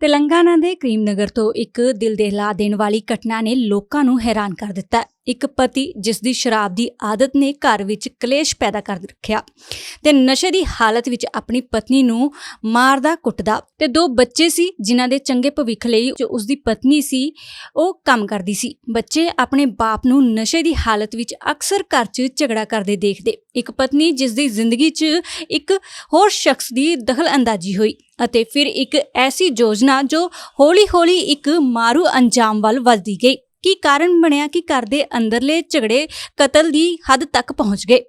ਤੇਲੰਗਾਨਾ ਦੇ ਕਰੀਮਨਗਰ ਤੋਂ ਇੱਕ ਦਿਲ ਦਹਿਲਾ ਦੇਣ ਵਾਲੀ ਘਟਨਾ ਨੇ ਲੋਕਾਂ ਨੂੰ ਹੈਰਾਨ ਕਰ ਦਿੱਤਾ ਇੱਕ ਪਤੀ ਜਿਸ ਦੀ ਸ਼ਰਾਬ ਦੀ ਆਦਤ ਨੇ ਘਰ ਵਿੱਚ ਕਲੇਸ਼ ਪੈਦਾ ਕਰ ਰੱਖਿਆ ਤੇ ਨਸ਼ੇ ਦੀ ਹਾਲਤ ਵਿੱਚ ਆਪਣੀ ਪਤਨੀ ਨੂੰ ਮਾਰਦਾ ਕੁੱਟਦਾ ਤੇ ਦੋ ਬੱਚੇ ਸੀ ਜਿਨ੍ਹਾਂ ਦੇ ਚੰਗੇ ਭਵਿੱਖ ਲਈ ਜੋ ਉਸ ਦੀ ਪਤਨੀ ਸੀ ਉਹ ਕੰਮ ਕਰਦੀ ਸੀ। ਬੱਚੇ ਆਪਣੇ ਬਾਪ ਨੂੰ ਨਸ਼ੇ ਦੀ ਹਾਲਤ ਵਿੱਚ ਅਕਸਰ ਘਰ 'ਚ ਝਗੜਾ ਕਰਦੇ ਦੇਖਦੇ। ਇੱਕ ਪਤਨੀ ਜਿਸ ਦੀ ਜ਼ਿੰਦਗੀ 'ਚ ਇੱਕ ਹੋਰ ਸ਼ਖਸ ਦੀ ਦਖਲਅੰਦਾਜ਼ੀ ਹੋਈ ਅਤੇ ਫਿਰ ਇੱਕ ਐਸੀ ਯੋਜਨਾ ਜੋ ਹੌਲੀ-ਹੌਲੀ ਇੱਕ ਮਾਰੂ ਅੰਜਾਮ ਵੱਲ ਵੱਧਦੀ ਗਈ। ਕੀ ਕਾਰਨ ਬਣਿਆ ਕਿ ਘਰ ਦੇ ਅੰਦਰਲੇ ਝਗੜੇ ਕਤਲ ਦੀ ਹੱਦ ਤੱਕ ਪਹੁੰਚ ਗਏ?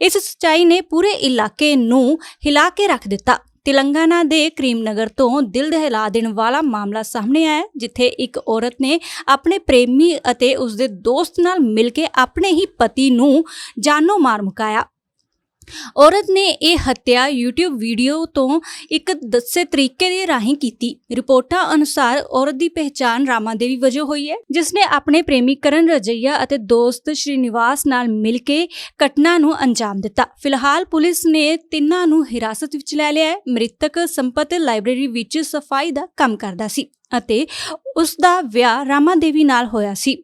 ਇਸ ਸਚਾਈ ਨੇ ਪੂਰੇ ਇਲਾਕੇ ਨੂੰ ਹਿਲਾ ਕੇ ਰੱਖ ਦਿੱਤਾ। ਤੇਲੰਗਾਨਾ ਦੇ ਕਰੀਮਨਗਰ ਤੋਂ ਦਿਲ ਦਹਿਲਾ ਦੇਣ ਵਾਲਾ ਮਾਮਲਾ ਸਾਹਮਣੇ ਆਇਆ, ਜਿੱਥੇ ਇੱਕ ਔਰਤ ਨੇ ਆਪਣੇ ਪ੍ਰੇਮੀ ਅਤੇ ਉਸਦੇ ਦੋਸਤ ਨਾਲ ਮਿਲ ਕੇ ਆਪਣੇ ਹੀ ਪਤੀ ਨੂੰ ਜਾਨੋਂ ਮਾਰ ਮੁਕਾਇਆ। ਔਰਤ ਨੇ ਇਹ ਹੱਤਿਆ YouTube ਵੀਡੀਓ ਤੋਂ ਇੱਕ ਦੱਸੇ ਤਰੀਕੇ ਦੇ ਰਾਹੀਂ ਕੀਤੀ। ਰਿਪੋਰਟਾਂ ਅਨੁਸਾਰ ਔਰਤ ਦੀ ਪਹਿਚਾਣ ਰਾਮਾ ਦੇਵੀ ਵਜੋਂ ਹੋਈ ਹੈ, ਜਿਸ ਨੇ ਆਪਣੇ ਪ੍ਰੇਮੀ ਕਰਨ ਰਜਈਆ ਅਤੇ ਦੋਸਤ ਸ਼੍ਰੀਨਿਵਾਸ ਨਾਲ ਮਿਲ ਕੇ ਘਟਨਾ ਨੂੰ ਅੰਜਾਮ ਦਿੱਤਾ। ਫਿਲਹਾਲ ਪੁਲਿਸ ਨੇ ਤਿੰਨਾਂ ਨੂੰ ਹਿਰਾਸਤ ਵਿੱਚ ਲੈ ਲਿਆ ਹੈ। ਮ੍ਰਿਤਕ ਸੰਪਤ ਲਾਇਬ੍ਰੇਰੀ ਵਿੱਚ ਸਫ਼ਾਈ ਦਾ ਕੰਮ ਕਰਦਾ ਸੀ ਅਤੇ ਉਸ ਦਾ ਵਿਆਹ ਰਾਮਾ ਦੇਵੀ ਨਾਲ ਹੋਇਆ ਸੀ।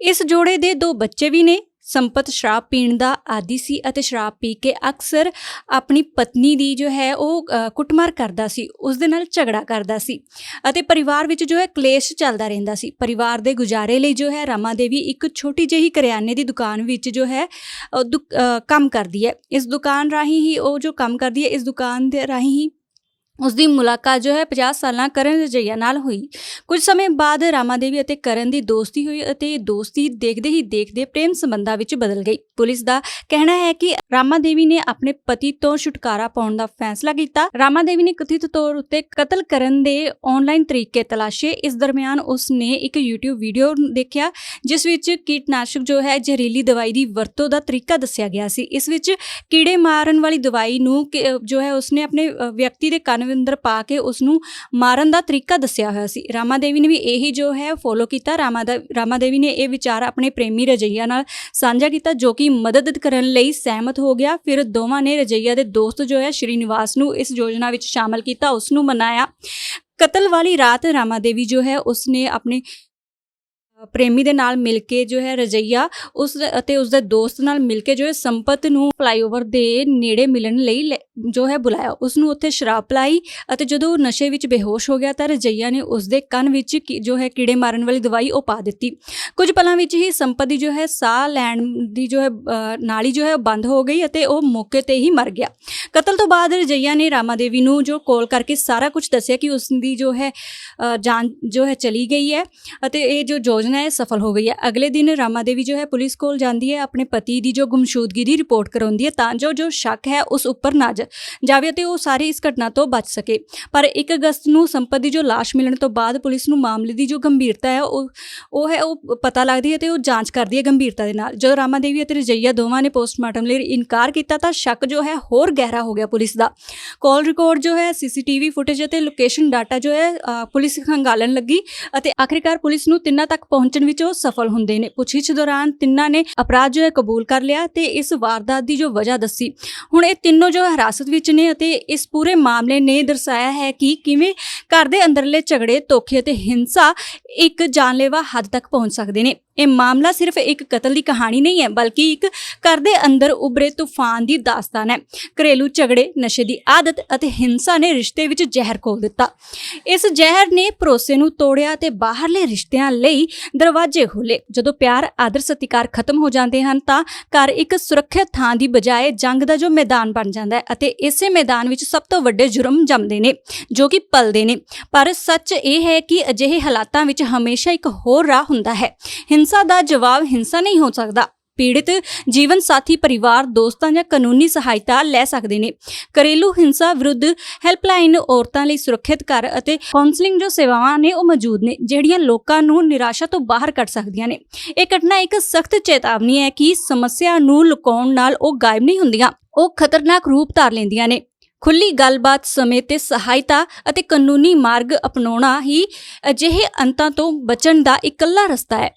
ਇਸ ਜੋੜੇ ਦੇ ਦੋ ਬੱਚੇ ਵੀ ਨੇ। ਸੰਪਤ ਸ਼ਰਾਬ ਪੀਣ ਦਾ ਆਦੀ ਸੀ ਅਤੇ ਸ਼ਰਾਬ ਪੀ ਕੇ ਅਕਸਰ ਆਪਣੀ ਪਤਨੀ ਦੀ ਜੋ ਹੈ ਉਹ ਕੁੱਟਮਾਰ ਕਰਦਾ ਸੀ, ਉਸ ਦੇ ਨਾਲ ਝਗੜਾ ਕਰਦਾ ਸੀ ਅਤੇ ਪਰਿਵਾਰ ਵਿੱਚ ਜੋ ਹੈ ਕਲੇਸ਼ ਚੱਲਦਾ ਰਹਿੰਦਾ ਸੀ। ਪਰਿਵਾਰ ਦੇ ਗੁਜ਼ਾਰੇ ਲਈ ਜੋ ਹੈ ਰਮਾ ਦੇਵੀ ਇੱਕ ਛੋਟੀ ਜਿਹੀ ਕਰਿਆਨੇ ਦੀ ਦੁਕਾਨ ਵਿੱਚ ਜੋ ਹੈ ਦੁਕ- ਕੰਮ ਕਰਦੀ ਹੈ। ਇਸ ਦੁਕਾਨ ਰਾਹੀਂ ਹੀ ਉਹ ਜੋ ਕੰਮ ਕਰਦੀ ਹੈ, ਇਸ ਦੁਕਾਨ ਦੇ ਰਾਹੀਂ ਹੀ ਉਸ ਦੀ ਮੁਲਾਕਾਤ ਜੋ ਹੈ 50 ਸਾਲਾਂ ਕਰਨ ਰਜਈਆ ਨਾਲ ਹੋਈ। ਕੁਝ ਸਮੇਂ ਬਾਅਦ ਰਾਮਾ ਦੇਵੀ ਅਤੇ ਕਰਨ ਦੀ ਦੋਸਤੀ ਹੋਈ ਅਤੇ ਇਹ ਦੋਸਤੀ ਦੇਖਦੇ ਹੀ ਦੇਖਦੇ ਪ੍ਰੇਮ ਸੰਬੰਧਾਂ ਵਿੱਚ ਬਦਲ ਗਈ। ਪੁਲਿਸ ਦਾ ਕਹਿਣਾ ਹੈ ਕਿ ਰਾਮਾ ਦੇਵੀ ਨੇ ਆਪਣੇ ਪਤੀ ਤੋਂ ਛੁਟਕਾਰਾ ਪਾਉਣ ਦਾ ਫੈਸਲਾ ਕੀਤਾ। ਰਾਮਾ ਦੇਵੀ ਨੇ ਕਥਿਤ ਤੌਰ ਉੱਤੇ ਕਤਲ ਕਰਨ ਦੇ ਆਨਲਾਈਨ ਤਰੀਕੇ ਤਲਾਸ਼ੇ। ਇਸ ਦਰਮਿਆਨ ਉਸ ਨੇ ਇੱਕ YouTube ਵੀਡੀਓ ਦੇਖਿਆ, ਜਿਸ ਵਿੱਚ ਕੀਟਨਾਸ਼ਕ ਜੋ ਹੈ ਜ਼ਹਿਰੀਲੀ ਦਵਾਈ ਦੀ ਵਰਤੋਂ ਦਾ ਤਰੀਕਾ ਦੱਸਿਆ ਗਿਆ ਸੀ। ਇਸ ਵਿੱਚ ਕੀੜੇ ਮਾਰਨ ਵਾਲੀ ਦਵਾਈ ਨੂੰ ਜੋ ਹੈ ਉਸਨੇ ਆਪਣੇ ਵਿਅਕਤੀ ਦੇ ਕੰਨ ਅੰਦਰ ਪਾ ਕੇ ਉਸ ਨੂੰ ਮਾਰਨ ਦਾ ਤਰੀਕਾ ਦੱਸਿਆ ਹੋਇਆ ਸੀ। ਰਾਮਾ ਦੇਵੀ ਨੇ ਵੀ ਇਹੀ ਜੋ ਹੈ ਫੋਲੋ ਕੀਤਾ। ਰਾਮਾ ਦਾ, ਰਾਮਾ ਦੇਵੀ ਨੇ ਇਹ ਵਿਚਾਰ ਆਪਣੇ ਪ੍ਰੇਮੀ ਰਜਈਆ ਨਾਲ ਸਾਂਝਾ ਕੀਤਾ, ਜੋ ਕਿ ਮਦਦ ਕਰਨ ਲਈ ਸਹਿਮਤ ਹੋ ਗਿਆ। ਫਿਰ ਦੋਵਾਂ ਨੇ ਰਜਈਆ ਦੇ ਦੋਸਤ ਜੋ ਹੈ, ਸ਼੍ਰੀਨਿਵਾਸ ਨੂੰ ਇਸ ਯੋਜਨਾ ਵਿੱਚ ਸ਼ਾਮਲ ਕੀਤਾ ਉਸ ਨੂੰ ਮਨਾਇਆ। ਕਤਲ ਵਾਲੀ ਰਾਤ ਰਾਮਾ ਦੇਵੀ ਜੋ ਹੈ, ਉਸਨੇ ਆਪਣੇ ਪ੍ਰੇਮੀ ਦੇ ਨਾਲ ਮਿਲ ਕੇ ਜੋ ਹੈ ਰਜਈਆ, ਉਸ ਅਤੇ ਉਸ ਦੇ ਦੋਸਤ ਨਾਲ ਮਿਲ ਕੇ ਜੋ ਹੈ ਸੰਪਤ ਨੂੰ ਫਲਾਈਓਵਰ ਦੇ ਨੇੜੇ ਮਿਲਣ ਲਈ ਲੈ- ਜੋ ਹੈ ਬੁਲਾਇਆ। ਉਸ ਨੂੰ ਉੱਥੇ ਸ਼ਰਾਬ ਪਲਾਈ ਅਤੇ ਜਦੋਂ ਉਹ ਨਸ਼ੇ ਵਿੱਚ ਬੇਹੋਸ਼ ਹੋ ਗਿਆ ਤਾਂ ਰਜਈਆ ਨੇ ਉਸ ਦੇ ਕੰਨ ਵਿੱਚ ਕੀ- ਜੋ ਹੈ ਕੀੜੇ ਮਾਰਨ ਵਾਲੀ ਦਵਾਈ ਉਹ ਪਾ ਦਿੱਤੀ। ਕੁਝ ਪਲਾਂ ਵਿੱਚ ਹੀ ਸੰਪਤ ਦੀ ਜੋ ਹੈ ਸਾਹ ਲੈਣ ਦੀ ਜੋ ਹੈ ਨਾਲੀ ਜੋ ਹੈ ਉਹ ਬੰਦ ਹੋ ਗਈ ਅਤੇ ਉਹ ਮੌਕੇ ਤੇ ਹੀ ਮਰ ਗਿਆ। ਕਤਲ ਤੋਂ ਬਾਅਦ ਰਜਈਆ ਨੇ ਰਾਮਾ ਦੇਵੀ ਨੂੰ ਜੋ ਕਾਲ ਕਰਕੇ ਸਾਰਾ ਕੁਝ ਦੱਸਿਆ ਕਿ ਉਸ ਦੀ ਜੋ ਹੈ ਜਾਨ ਜੋ ਹੈ ਚਲੀ ਗਈ ਹੈ ਅਤੇ ਇਹ ਜੋ ਯੋਜਨਾ ਹੈ ਸਫਲ ਹੋ ਗਈ ਹੈ। ਅਗਲੇ ਦਿਨ ਰਾਮਾ ਦੇਵੀ ਜੋ ਹੈ ਪੁਲਿਸ ਕੋਲ ਜਾਂਦੀ ਹੈ, ਆਪਣੇ ਪਤੀ ਦੀ ਜੋ ਗੁੰਮਸ਼ੂਦਗੀ ਦੀ ਰਿਪੋਰਟ ਕਰਾਉਂਦੀ ਹੈ, ਤਾਂ ਜੋ ਜੋ ਸ਼ੱਕ ਹੈ ਉਸ ਉੱਪਰ ਨਾ ਜਾਵੇ ਅਤੇ ਉਹ ਸਾਰੀ ਇਸ ਘਟਨਾ ਤੋਂ ਬਚ ਸਕੇ। ਪਰ 1 ਅਗਸਤ ਨੂੰ ਸੰਪਤ ਦੀ ਜੋ ਲਾਸ਼ ਮਿਲਣ ਤੋਂ ਬਾਅਦ ਪੁਲਿਸ ਨੂੰ ਮਾਮਲੇ ਦੀ ਜੋ ਗੰਭੀਰਤਾ ਹੈ, ਉਹ ਉਹ ਹੈ, ਉਹ ਪਤਾ ਲੱਗਦੀ ਹੈ ਤੇ ਉਹ ਜਾਂਚ ਕਰਦੀ ਹੈ ਗੰਭੀਰਤਾ ਦੇ ਨਾਲ। ਜਦੋਂ ਰਾਮਾ ਦੇਵੀ ਅਤੇ ਰਜਈਆ ਦੋਵਾਂ ਨੇ ਪੋਸਟਮਾਰਟਮ ਲਈ ਇਨਕਾਰ ਕੀਤਾ, ਤਾਂ ਸ਼ੱਕ ਜੋ ਹੈ ਹੋਰ ਗਹਿਰਾ ਹੋ ਗਿਆ ਪੁਲਿਸ ਦਾ। ਕਾਲ ਰਿਕਾਰਡ ਜੋ ਹੈ, ਸੀਸੀਟੀਵੀ ਫੁਟੇਜ ਅਤੇ ਲੋਕੇਸ਼ਨ ਡਾਟਾ ਜੋ ਹੈ ਪੁਲਿਸ ਖੰਗਾਲਣ ਲੱਗੀ ਅਤੇ ਆਖਿਰਕਾਰ ਪੁਲਿਸ ਨੂੰ ਤਿੰਨਾਂ ਤੱਕ ਪਹੁੰਚਣ ਵਿੱਚ ਉਹ ਸਫਲ ਹੁੰਦੇ ਨੇ। ਪੁੱਛਗਿੱਛ ਦੌਰਾਨ ਤਿੰਨਾਂ ਨੇ ਅਪਰਾਧ ਜੋ ਹੈ ਕਬੂਲ ਕਰ ਲਿਆ ਤੇ ਇਸ ਵਾਰਦਾਤ ਦੀ ਜੋ ਵਜ੍ਹਾ ਦੱਸੀ। ਹੁਣ ਇਹ ਤਿੰਨੋਂ ਜੋ ਹਿਰਾਸਤ ਵਿੱਚ ਨੇ ਅਤੇ ਇਸ ਪੂਰੇ ਮਾਮਲੇ ਨੇ ਦਰਸਾਇਆ ਹੈ ਕਿ ਕਿਵੇਂ ਘਰ ਦੇ ਅੰਦਰਲੇ ਝਗੜੇ, ਧੋਖੇ ਅਤੇ ਹਿੰਸਾ ਇੱਕ ਜਾਨਲੇਵਾ ਹੱਦ ਤੱਕ ਪਹੁੰਚ ਸਕਦੇ ਨੇ। ਇਹ ਮਾਮਲਾ ਸਿਰਫ ਇੱਕ ਕਤਲ ਦੀ ਕਹਾਣੀ ਨਹੀਂ ਹੈ, ਬਲਕਿ ਇੱਕ ਘਰ ਦੇ ਅੰਦਰ ਉਭਰੇ ਤੂਫਾਨ ਦੀ ਦਾਸਤਾਨ ਹੈ। ਘਰੇਲੂ ਝਗੜੇ, ਨਸ਼ੇ ਦੀ ਆਦਤ ਅਤੇ ਹਿੰਸਾ ਨੇ ਰਿਸ਼ਤੇ ਵਿੱਚ ਜ਼ਹਿਰ ਘੋਲ ਦਿੱਤਾ। ਇਸ ਜ਼ਹਿਰ ਨੇ ਭਰੋਸੇ ਨੂੰ ਤੋੜਿਆ ਤੇ ਬਾਹਰਲੇ ਰਿਸ਼ਤਿਆਂ ਲਈ ਦਰਵਾਜ਼ੇ ਖੋਲੇ ਜਦੋਂ ਪਿਆਰ, ਆਦਰ, ਸਤਿਕਾਰ ਖਤਮ ਹੋ ਜਾਂਦੇ ਹਨ, ਤਾਂ ਘਰ ਇੱਕ ਸੁਰੱਖਿਅਤ ਥਾਂ ਦੀ ਬਜਾਏ ਜੰਗ ਦਾ ਜੋ ਮੈਦਾਨ ਬਣ ਜਾਂਦਾ ਹੈ ਅਤੇ ਇਸੇ ਮੈਦਾਨ ਵਿੱਚ ਸਭ ਤੋਂ ਵੱਡੇ ਜੁਰਮ ਜੰਮਦੇ ਨੇ, ਜੋ ਕਿ ਪਲਦੇ ਨੇ। ਪਰ ਸੱਚ ਇਹ ਹੈ ਕਿ ਅਜਿਹੇ ਹਾਲਾਤਾਂ ਵਿੱਚ ਹਮੇਸ਼ਾ ਇੱਕ ਹੋਰ ਰਾਹ ਹੁੰਦਾ ਹੈ। ਹਿੰਸਾ ਦਾ ਜਵਾਬ ਹਿੰਸਾ ਨਹੀਂ ਹੋ ਸਕਦਾ। ਪੀੜਿਤ ਜੀਵਨ ਸਾਥੀ, ਪਰਿਵਾਰ, ਦੋਸਤਾਂ ਜਾਂ ਕਾਨੂੰਨੀ ਸਹਾਇਤਾ ਲੈ ਸਕਦੇ ਨੇ। ਘਰੇਲੂ ਹਿੰਸਾ ਵਿਰੁੱਧ ਹੈਲਪਲਾਈਨ ਔਰਤਾਂ ਲਈ ਸੁਰੱਖਿਅਤ ਘਰ ਅਤੇ ਕਾਉਂਸਲਿੰਗ ਜੋ ਸੇਵਾਵਾਂ ਨੇ ਉਹ ਮੌਜੂਦ ਨੇ, ਜਿਹੜੀਆਂ ਲੋਕਾਂ ਨੂੰ ਨਿਰਾਸ਼ਾ ਤੋਂ ਬਾਹਰ ਕੱਢ ਸਕਦੀਆਂ ਨੇ। ਇਹ ਘਟਨਾ ਇੱਕ ਸਖਤ ਚੇਤਾਵਨੀ ਹੈ ਕਿ ਸਮੱਸਿਆ ਨੂੰ ਲੁਕਾਉਣ ਨਾਲ ਉਹ ਗਾਇਬ ਨਹੀਂ ਹੁੰਦੀਆਂ, ਉਹ ਖਤਰਨਾਕ ਰੂਪ ਧਾਰ ਲੈਂਦੀਆਂ ਨੇ। ਖੁੱਲੀ ਗੱਲਬਾਤ ਸਮੇਂ ਤੇ ਸਹਾਇਤਾ ਅਤੇ ਕਾਨੂੰਨੀ ਮਾਰਗ ਅਪਣਾਉਣਾ ਹੀ ਅਜਿਹੇ ਅੰਤਾਂ ਤੋਂ ਬਚਣ ਦਾ ਇਕੱਲਾ ਰਸਤਾ ਹੈ।